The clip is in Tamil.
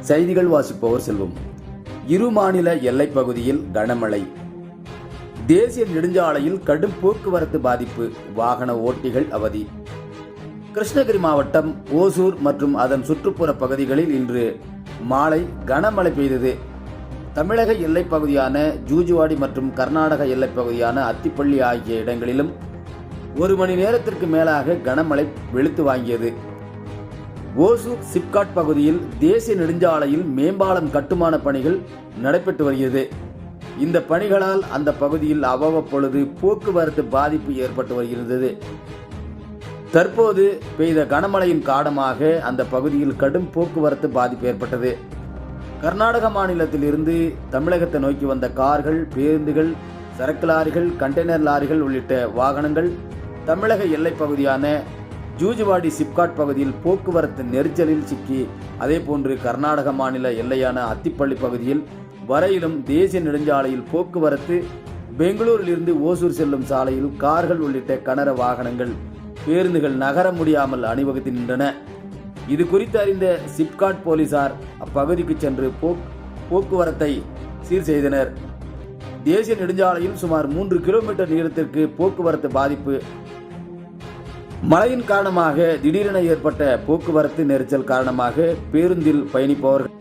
செய்திகள் வாசிப்பவர் செல்வம். இரு மாநில எல்லைப் பகுதியில் கனமழை. தேசிய நெடுஞ்சாலையில் கடும் போக்குவரத்து பாதிப்பு வாகன ஓட்டிகள் அவதி. கிருஷ்ணகிரி மாவட்டம் ஓசூர் மற்றும் அதன் சுற்றுப்புற பகுதிகளில் இன்று மாலை கனமழை பெய்தது. தமிழக எல்லைப்பகுதியான ஜூஜுவாடி மற்றும் கர்நாடக எல்லைப் பகுதியான அத்திப்பள்ளி ஆகிய இடங்களிலும் ஒரு மணி நேரத்திற்கு மேலாக கனமழை வெளுத்து வாங்கியது. ஓசூர் சிப்காட் பகுதியில் தேசிய நெடுஞ்சாலையில் மேம்பாலம் கட்டுமான பணிகள் நடைபெற்று வருகிறது. இந்த பணிகளால் அந்த பகுதியில் அவ்வப்பொழுது போக்குவரத்து பாதிப்பு ஏற்பட்டு வருகிறது. தற்போது பெய்த கனமழையின் காரணமாக அந்த பகுதியில் கடும் போக்குவரத்து பாதிப்பு ஏற்பட்டது. கர்நாடக மாநிலத்தில் இருந்து தமிழகத்தை நோக்கி வந்த கார்கள் பேருந்துகள் சரக்கு லாரிகள் கண்டெய்னர் லாரிகள் உள்ளிட்ட வாகனங்கள் தமிழக எல்லைப் பகுதியான ஜூஜுவாடி சிப்காட் பகுதியில் போக்குவரத்து நெரிசலில் சிக்கி அதே போன்று கர்நாடக மாநில எல்லையான அத்திப்பள்ளி பகுதியில் வரையிலும் தேசிய நெடுஞ்சாலையில் போக்குவரத்து பெங்களூரிலிருந்து ஓசூர் செல்லும் சாலையில் கார்கள் உள்ளிட்ட கனர வாகனங்கள் பேருந்துகள் நகர முடியாமல் அணிவகுத்து நின்றன இது குறித்து அறிந்த சிப்காட் போலீசார் அப்பகுதிக்கு சென்று போக்குவரத்தை சீர் செய்தனர். தேசிய நெடுஞ்சாலையில் சுமார் மூன்று கிலோமீட்டர் நீளத்திற்கு போக்குவரத்து பாதிப்பு. மழையின் காரணமாக திடீரென ஏற்பட்ட போக்குவரத்து நெரிசல் காரணமாக பேருந்தில் பயணிப்பவர்கள்